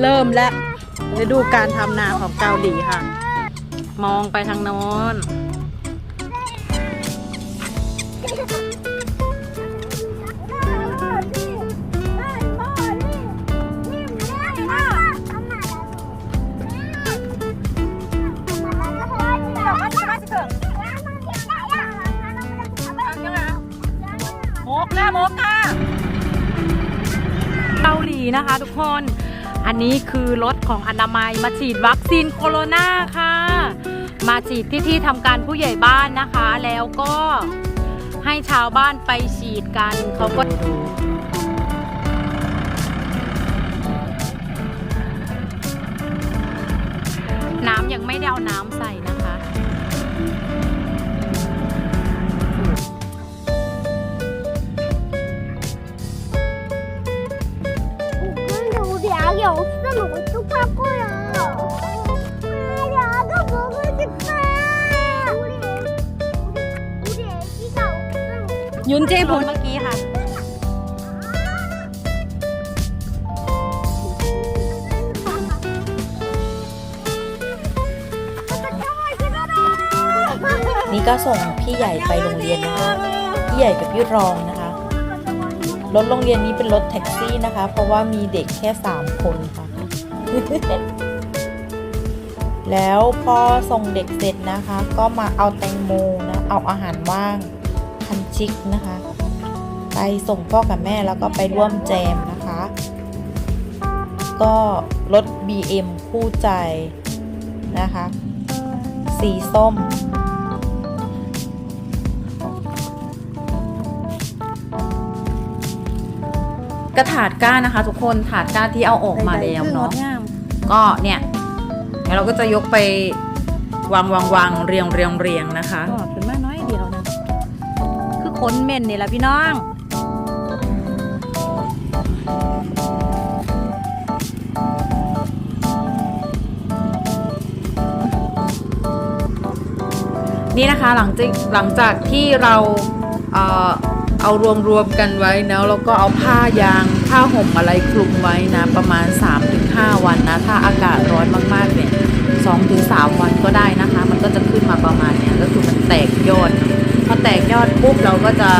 เริ่มแล้วฤดูการทำนาของเกาหลีค่ะ มองไปทางโน้น โมกาโมกค่ะเกาหลีนะคะทุกคน อันนี้คือรถของอนามัยมาฉีดวัคซีนโคโรนาค่ะ มาฉีดที่ที่ทำการผู้ใหญ่บ้านนะคะ แล้วก็ให้ชาวบ้านไปฉีดกันเขาก็ ยุนเจผลเมื่อกี้ค่ะ นี่ก็ส่งพี่ใหญ่ไปโรงเรียนนะคะ พี่ใหญ่กับพี่รองนะคะ รถโรงเรียนนี้เป็นรถแท็กซี่นะคะ เพราะว่ามีเด็กแค่ 3 คนค่ะ แล้วพอส่งเด็กเสร็จนะคะ ก็มาเอาแตงโมนะ เอาอาหารว่างคัน ชิกนะคะ ไปส่งพ่อกับแม่แล้วก็ไปร่วมแจมนะคะ ก็รถ BM คู่ใจนะคะ สีส้มกระถาดก้านนะคะ ทุกคนถาดก้านที่เอาออกมาแล้วเนาะก็เนี่ยเดี๋ยวเราก็จะยกไปวางวางวางเรียงเรียงเรียงนะคะ ขนเม่นนี่แหละพี่น้องนี่นะคะหลังจากหลังจากที่เราเอ่อเอารวมรวมกันไว้แล้วเราก็เอาผ้ายางผ้าห่มอะไรคลุมไว้นะประมาณ 3-5 วันนะ ถ้าอากาศร้อนมากๆเนี่ย2-3วันก็ได้นะคะ มันก็จะขึ้นมาประมาณเนี้ยก็คือมันแตกยอดนะ อแตกยอดปุ๊บเราก็จะ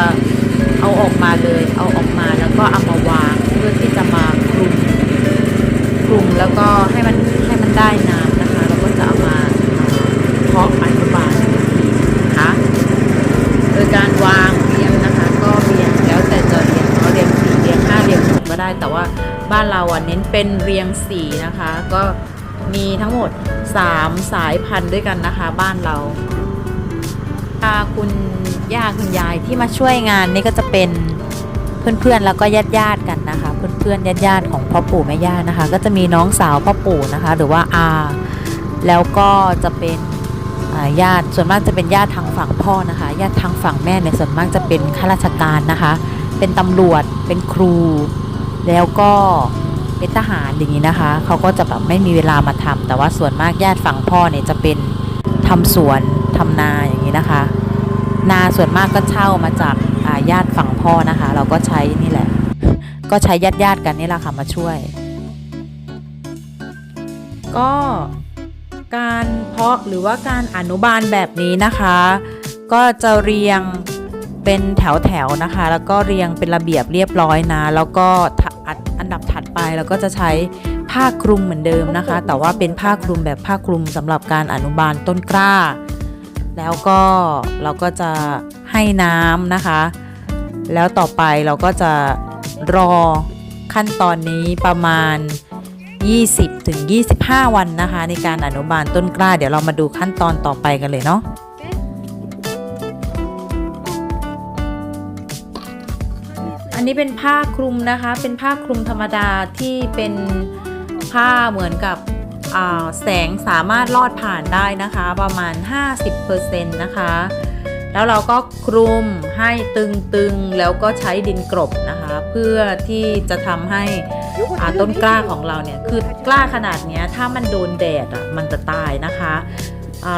เอาออกมาเลย เอาออกมาแล้วก็เอามาวางเพื่อที่จะมาคลุมคลุมแล้วก็ให้มันให้มันได้น้ำนะคะ เราก็จะเอามาเพาะอนุบาลนะคะโดยการวางเรียงนะคะ ก็เรียงแล้วแต่จะเรียงเนาเรียงสี่เรียงห้าเรียงหกก็ได้ แต่ว่าบ้านเราอะเน้นเป็นเรียงสี่นะคะ ก็มีทั้งหมด 3 สายพันธุ์ด้วยกันนะคะ บ้านเราค่ะคุณ ย่าคุณยายที่มาช่วยงานนี่ก็จะเป็นเพื่อนๆแล้วก็ญาติญาติกันนะคะ เพื่อนๆญาติญาติของพ่อปู่แม่ย่านะคะ ก็จะมีน้องสาวพ่อปู่นะคะ หรือว่าอาแล้วก็จะเป็นญาติส่วนมากจะเป็นญาติทางฝั่งพ่อนะคะญาติทางฝั่งแม่เนี่ยส่วนมากจะเป็นข้าราชการนะคะ เป็นตำรวจเป็นครู แล้วก็เป็นทหารอย่างนี้นะคะเขาก็จะแบบไม่มีเวลามาทำแต่ว่าส่วนมากญาติฝั่งพ่อเนี่ยจะเป็นทำสวนทำนาอย่างนี้นะคะ นาส่วนมากก็เช่ามาจากญาติฝั่งพ่อนะคะ เราก็ใช้นี่แหละ ก็ใช้ญาติญาติกันนี่แหละค่ะมาช่วย ก็การเพาะหรือว่าการอนุบาลแบบนี้นะคะ ก็จะเรียงเป็นแถวๆนะคะ แล้วก็เรียงเป็นระเบียบเรียบร้อยนะ แล้วก็อันอันดับถัดไปเราก็จะใช้ผ้าคลุมเหมือนเดิมนะคะ แต่ว่าเป็นผ้าคลุมแบบผ้าคลุมสำหรับการอนุบาลต้นกล้า แล้วก็เราก็จะให้น้ำนะคะ แล้วต่อไปเราก็จะรอขั้นตอนนี้ประมาณ 20ถึง25วันนะคะ ในการอนุบาลต้นกล้า เดี๋ยวเรามาดูขั้นตอนต่อไปกันเลยเนาะอันนี้เป็นผ้าคลุมนะคะ เป็นผ้าคลุมธรรมดาที่เป็นผ้าเหมือนกับ แสงสามารถลอดผ่านได้นะคะ ประมาณ 50%นะคะ แล้วเราก็คลุมให้ตึงๆ แล้วก็ใช้ดินกรบนะคะ เพื่อที่จะทำให้ต้นกล้าของเราเนี่ย คือกล้าขนาดนี้ถ้ามันโดนแดดอะมันจะตายนะคะ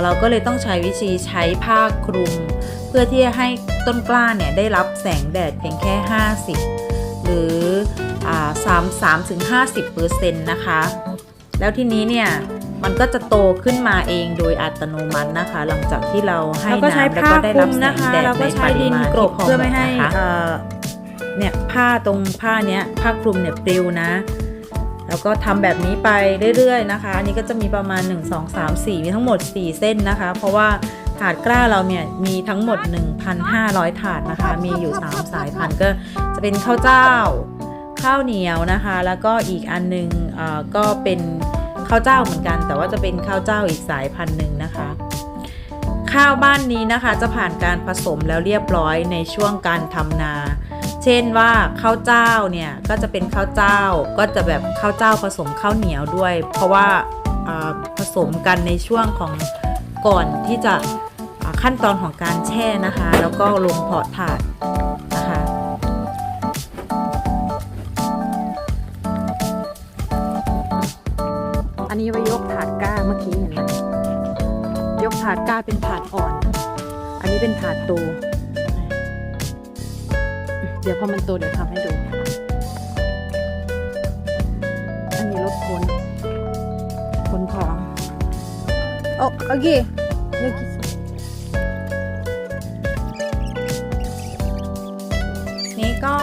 เราก็เลยต้องใช้วิธีใช้ผ้าคลุม เพื่อที่จะให้ต้นกล้าเนี่ยได้รับแสงแดดเพียงแค่ 50 หรืออ่า3 3ถึง50เปอร์เซ็นต์นะคะ แล้วทีนี้เนี่ยมันก็จะโตขึ้นมาเองโดยอัตโนมัตินะคะ หลังจากที่เราให้แล้วก็ใช้น้ำแล้วผ้าก็ได้คลุรับมแสนะงคะแดดแล้วในก็ปใช้ริดินมาณกลที่บพอเพื่อเหไม่มาะให้นะคะเอ่อเนี่ยผ้าตรงผ้าเนี้ยผ้าคลุมเนี่ยปลิวนะ แล้วก็ทำแบบนี้ไปเรื่อยๆนะคะ อันนี้ก็จะมีประมาณ 1 2 3 4 มีทั้งหมด 4 เส้นนะคะ เพราะว่าถาดกล้าเราเนี่ยมีทั้งหมด 1,500 ถาดนะคะ มีอยู่ 3 สายพันธุ์ก็จะเป็นข้าวเจ้า ข้าวเหนียวนะคะ แล้วก็อีกอันหนึงเอ่อก็เป็น ข้าวเจ้าเหมือนกัน แต่ว่าจะเป็นข้าวเจ้าอีกสายพันธุ์หนึ่งนะคะ ข้าวบ้านนี้นะคะจะผ่านการผสมแล้วเรียบร้อยในช่วงการทำนา เช่นว่าข้าวเจ้าเนี่ยก็จะเป็นข้าวเจ้าก็จะแบบข้าวเจ้าผสมข้าวเหนียวด้วย เพราะว่าผสมกันในช่วงของก่อนที่จะขั้นตอนของการแช่นะคะ แล้วก็ลงเพาะถาด อันนี้ไว้ยกถาดก้าเมื่อกี้เห็นไหมยกถาดก้าเป็นถาดอ่อน อันนี้เป็นถาดโต เดี๋ยวพอมันโตเดี๋ยวทำให้ดู อันนี้รถคนคนของโอ้โอเคเลือกกี่สินี่ก็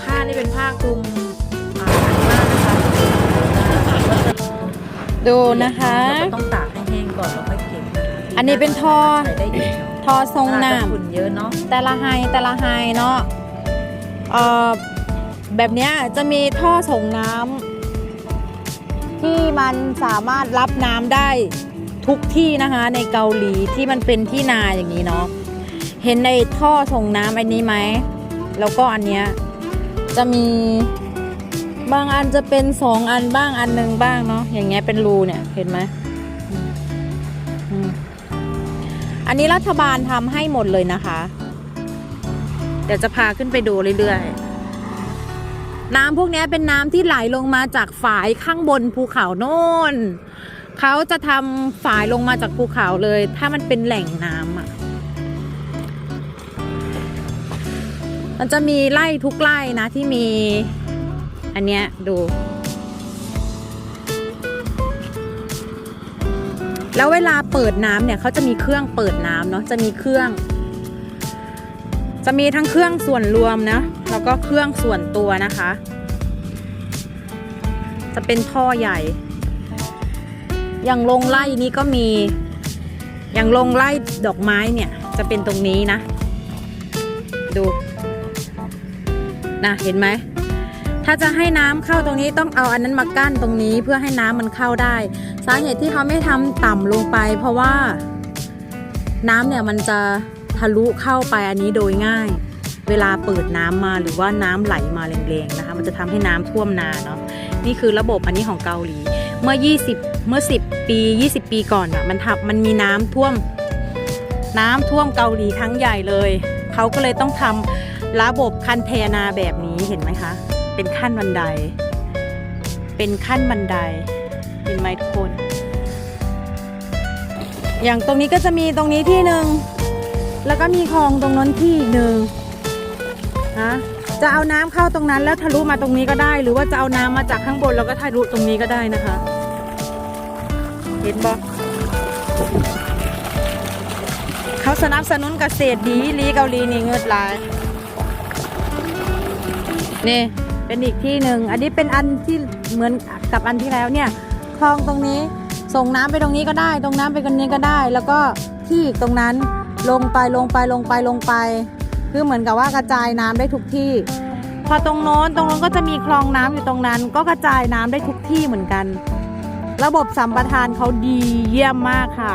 ผ้านี่เป็นผ้าคลุม ดูนะคะ เราก็ต้องตากให้แห้งก่อนแล้วค่อยเก็บนะคะอันนี้เป็นทอ ใช้ได้อีกเนาะทอทรงน้อาจจะฝุ่นเยอะเนาะำแต่ละไฮแต่ละไฮเนาะเอ่อแบบเนี้ยจะมีท่อส่งน้ำที่มันสามารถรับน้ำได้ทุกที่นะคะ ในเกาหลีที่มันเป็นที่นาอย่างนี้เนาะเห็นในท่อส่งน้ำอันนี้ไหม แล้วก็อันเนี้ยจะมี บางอันจะเป็นสองอันบ้างอันหนึ่งบ้างเนาะอย่างเงี้ยเป็นรูเนี่ยเห็นไหมอันนี้รัฐบาลทำให้หมดเลยนะคะ เดี๋ยวจะพาขึ้นไปดูเรื่อยๆ น้ำพวกนี้เป็นน้ำที่ไหลลงมาจากฝายข้างบนภูเขาโน่นเขาจะทำฝายลงมาจากภูเขาเลย ถ้ามันเป็นแหล่งน้ำอะ มันจะมีไร่ทุกไร่นะที่มี อันเนี้ยดู แล้วเวลาเปิดน้ำเนี่ยเขาจะมีเครื่องเปิดน้ำเนาะจะมีเครื่อง จะมีทั้งเครื่องส่วนรวมนะแล้วก็เครื่องส่วนตัวนะคะ จะเป็นท่อใหญ่ อย่างลงไล่นี้ก็มี อย่างลงไล่ดอกไม้เนี่ยจะเป็นตรงนี้นะ ดูนะเห็นไหม ถ้าจะให้น้ำเข้าตรงนี้ต้องเอาอันนั้นมากั้นตรงนี้เพื่อให้น้ำมันเข้าได้ สาเหตุที่เขาไม่ทำต่ำลงไป เพราะว่าน้ำเนี่ยมันจะทะลุเข้าไปอันนี้โดยง่าย เวลาเปิดน้ำมาหรือว่าน้ำไหลมาแรงๆนะคะ มันจะทำให้น้ำท่วมนาเนาะนี่คือระบบอันนี้ของเกาหลี เมื่อ 20 เมื่อ 10 ปี 20 ปีก่อนอะมันทับมันมีน้ำท่วม น้ำท่วมเกาหลีครั้งใหญ่เลย เขาก็เลยต้องทำระบบคันเทนาแบบนี้เห็นไหมคะ เป็นขั้นบันได เป็นขั้นบันได เห็นไหมทุกคน อย่างตรงนี้ก็จะมีตรงนี้ที่หนึ่ง แล้วก็มีคลองตรงนั้นที่หนึ่งนะจะเอาน้ำเข้าตรงนั้นแล้วทะลุมาตรงนี้ก็ได้ หรือว่าจะเอาน้ำมาจากข้างบนแล้วก็ทะลุตรงนี้ก็ได้นะคะ เห็นบอกเขาสนับสนุนเกษตรดีลีเกาหลีนี่เงิดลายนี่ เป็นอีกที่หนึ่งอันนี้เป็นอันที่เหมือนกับอันที่แล้วเนี่ยคลองตรงนี้ส่งน้ำไปตรงนี้ก็ได้ ตรงน้ำไปตรงนี้ก็ได้ แล้วก็ที่ตรงนั้นลงไปลงไปลงไปลงไป คือเหมือนกับว่ากระจายน้ำได้ทุกที่ พอตรงโน้นตรงโน้นก็จะมีคลองน้ำอยู่ตรงนั้น ก็กระจายน้ำได้ทุกที่เหมือนกัน ระบบสัมปทานเขาดีเยี่ยมมากค่ะ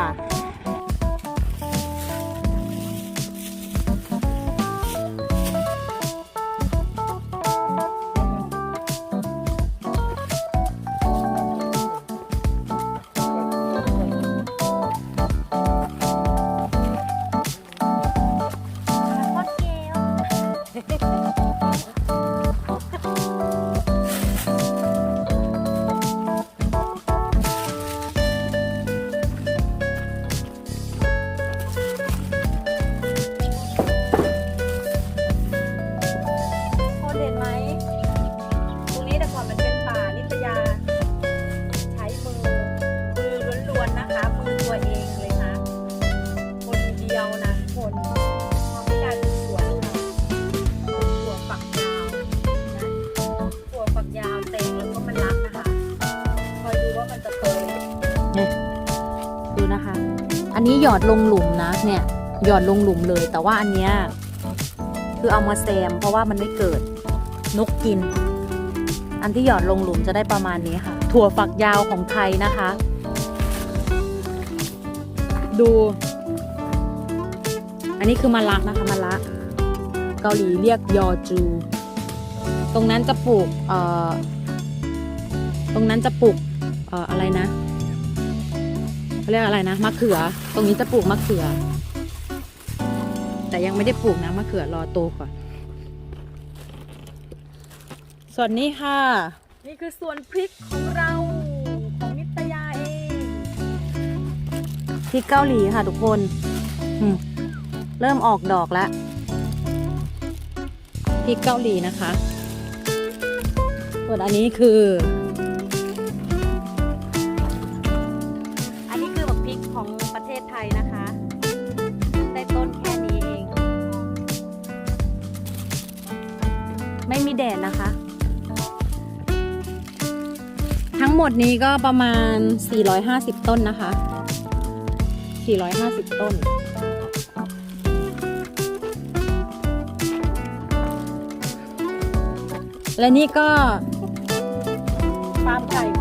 นิตยา ใช้มือมือล้วนๆนะคะ มือตัวเองเลยนะ คนเดียวนะคนพอไม่ได้เป็นสวนค่ะถั่วฝักยาวนะถั่วฝักยาวเต็มแล้วก็มันรักนะคะ คอยดูว่ามันจะโตเนี่ยดูนะคะ อันนี้หยอดลงหลุมนะเนี่ยหยอดลงหลุมเลย แต่ว่าอันเนี้ยคือเอามาแซมเพราะว่ามันไม่เกิดนกกิน อันที่หยอดลงหลุมจะได้ประมาณนี้ค่ะ ถั่วฝักยาวของไทยนะคะ ดู อันนี้คือมะละนะคะมะละเกาหลีเรียกยอจู ตรงนั้นจะปลูกเอ่อตรงนั้นจะปลูกเอ่ออะไรนะเขาเรียกอะไรนะมะเขือ ตรงนี้จะปลูกมะเขือ แต่ยังไม่ได้ปลูกนะมะเขือรอโตก่อน ส่วนนี้ค่ะ นี่คือสวนพริกของเราของนิตยาเองพริกเกาหลีค่ะทุกคนอืมเริ่มออกดอกแล้วพริกเกาหลีนะคะ ส่วนอันนี้คือ หมดนี้ก็ประมาณ 450 ต้นนะคะ 450 ต้น และนี่ก็ฟาร์มไก่